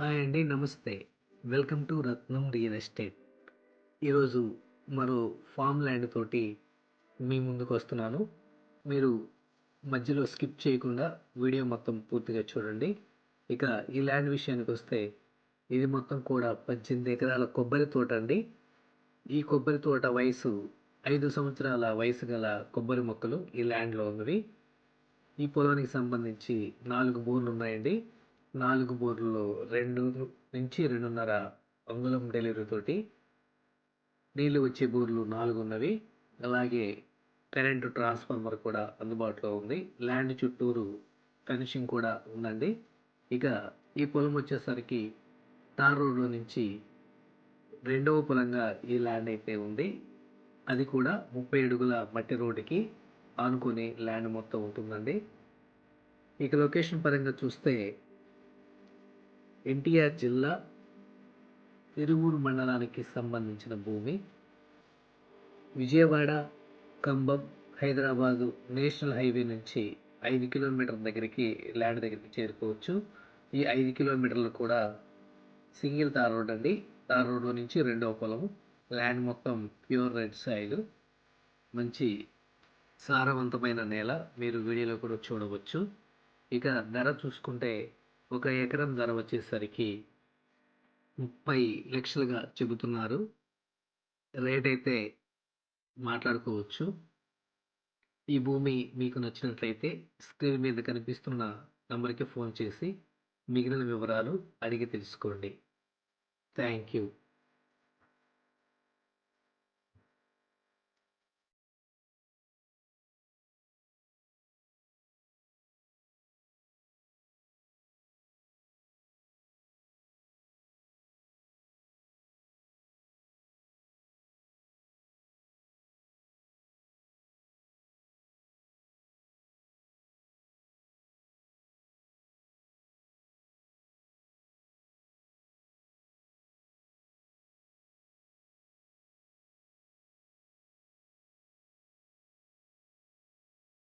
Hi అండి నమస్తే. Welcome to Ratnam real estate. ఈరోజు మరో ఫామ్ ల్యాండ్ తోటి మీ ముందుకు వస్తున్నాను. మీరు మధ్యలో స్కిప్ చేయకుండా వీడియో మొత్తం పూర్తిగా చూడండి. ఇక ఈ ల్యాండ్ విషయానికి వస్తే ఇది మొత్తం కూడా పద్దెనిమిది ఎకరాల కొబ్బరి తోట అండి. ఈ కొబ్బరి తోట వయసు ఐదు సంవత్సరాల వయసు గల కొబ్బరి మొక్కలు ఈ ల్యాండ్లో ఉన్నవి. ఈ పొలానికి సంబంధించి నాలుగు బోర్లు ఉన్నాయండి. నాలుగు బోర్లలో రెండు నుంచి రెండున్నర అంగుళం డెలివరీతోటి నీళ్ళు వచ్చే బోర్లు నాలుగు ఉన్నవి. అలాగే కరెంటు ట్రాన్స్ఫార్మర్ కూడా అందుబాటులో ఉంది. ల్యాండ్ చుట్టూరు ఫెన్సింగ్ కూడా ఉందండి. ఇక ఈ పొలం వచ్చేసరికి తార్ రోడ్లో నుంచి రెండవ పొలంగా ఈ ల్యాండ్ అయితే ఉంది. అది కూడా ముప్పై అడుగుల మట్టి రోడ్డుకి ఆనుకుని ల్యాండ్ మొత్తం ఉంటుందండి. ఇక లొకేషన్ పరంగా చూస్తే ఎన్టీఆర్ జిల్లా తిరువూరు మండలానికి సంబంధించిన భూమి. విజయవాడ కంబం హైదరాబాదు నేషనల్ హైవే నుంచి ఐదు కిలోమీటర్ల దగ్గరికి ల్యాండ్ దగ్గరికి చేరుకోవచ్చు. ఈ ఐదు కిలోమీటర్లు కూడా సింగిల్ తార్ రోడ్ అండి. తార్ రోడ్లో నుంచి రెండవ పొలం ల్యాండ్ మొత్తం ప్యూర్ రెడ్ సాయిల్. మంచి సారవంతమైన నేల. మీరు వీడియోలో కూడా చూడవచ్చు. ఇక ధర చూసుకుంటే ఒక ఎకరం ధర వచ్చేసరికి ముప్పై లక్షలుగా చెబుతున్నారు. రేట్ అయితే మాట్లాడుకోవచ్చు. ఈ భూమి మీకు నచ్చినట్లయితే స్క్రీన్ మీద కనిపిస్తున్న నంబర్కి ఫోన్ చేసి మిగిలిన వివరాలు అడిగి తెలుసుకోండి. Thank you.